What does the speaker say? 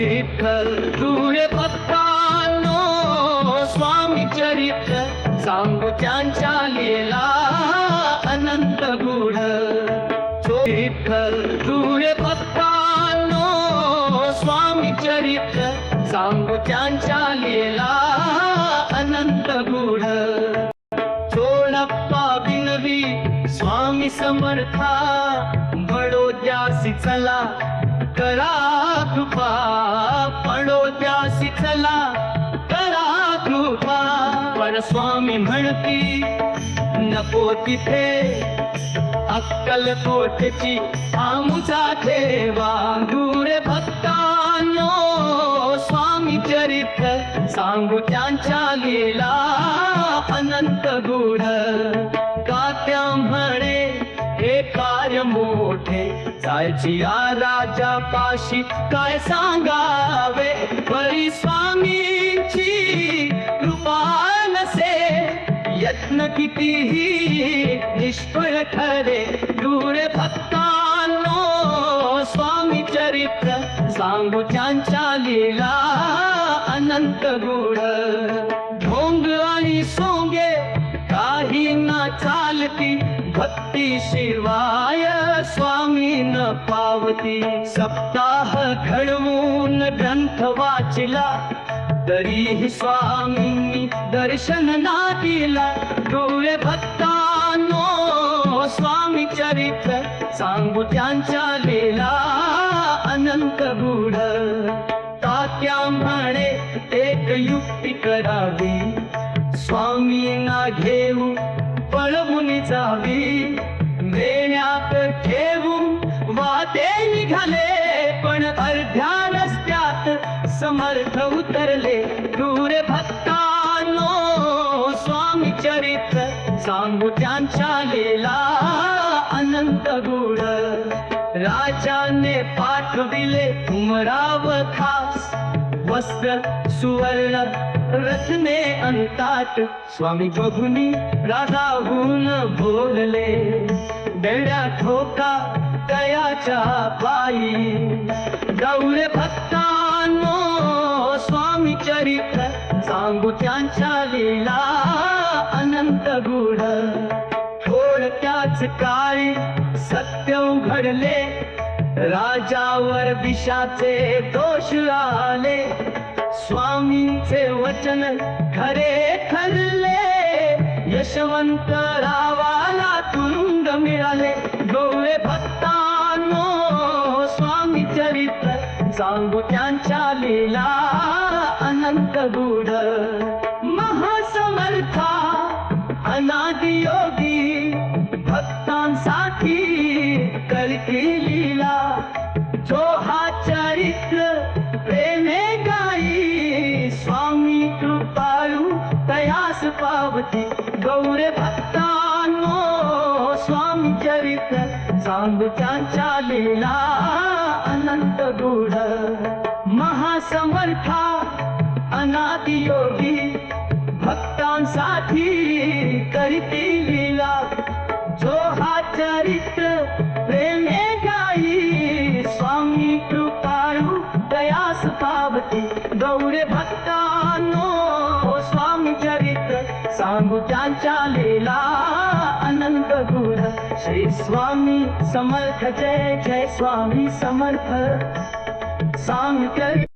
विठ्ठल तुळे भक्तांनो स्वामी चरित्र. सांगू त्यांच्या लिला अनंत गुढ. विठ्ठल तुळे भक्तांनो स्वामी चरित्र. सांगू त्यांच्या लिला अनंत गुढ. चोळप्पा बिनवी स्वामी समर्था. बडो द्यासी चला करा कृपा. चला करा कृपा. पर स्वामी म्हणती नको तिथे. अक्कल कोटची आमुचा ठेवा. दूर भक्तांनो स्वामी चरित्र सांगू त्यांच्या लीला. अनंत गुढ कात्या म्हणे मोठे. जायची या राजा पाशी काय सांगावे? परी स्वामींची कृपा नसे. यत्न कितीही निष्फळ ठरे. दूर भक्तांनो स्वामी चरित्र सांगू त्यांच्या लीला अनंत गुढ. ढोंग आणि सोंगे काही ना चालती भक्ती शिवा पावती सप्ताह घडवून ग्रंथ वाचिला. तरीही स्वामी दर्शन ना दिला डोळे भक्तांनो स्वामी चरित्र सांगू त्यांच्या लीला. अनंत गुढ तात्या म्हणे एक युक्ती करावी. निघाले पण अर्ध्या रस्त्यात समर्थ उतरले. दूर भक्तानो स्वामी चरित्र सांगू त्यांच्या लीला अनंत गुढ राजाने पाठविले उमराव खास वस्त्र सुवर्ण रत्ने अंतात. स्वामी बघुनी राधाहून बोलले बेड्या ठोका दयाच्या पायी. गौरे भक्तांनो स्वामी चरित्र सांगू त्यांच्या लीला अनंत गुढ. थोडक्याच काळी सत्य उघडले. राजावर विषाचे दोष आले. स्वामींचे वचन खरे ठरले. यशवंत रावाला तुरुंग मिळाले. चरित्र सांगू त्यांच्या लीला अनंत गुढ महासमर्था अनादि योगी भक्तांसाठी करती लीला. जो हा चरित्र प्रेमे गाई स्वामी कृपाळू तयास पावती. गौरे भक्तांनो स्वामी चरित्र सांगू त्यांच्या लीला. अनंत गुढ महासमर्था अनादि योगी भक्तांसाठी करती लीला जो हा चरित्र प्रेमे गाई स्वामी कृपाळू दयास पावती गौरे भक्तानो स्वामी चरित्र सांगू त्यांच्या लीला. गुढ श्री स्वामी समर्थ जय जय स्वामी समर्थ. सांग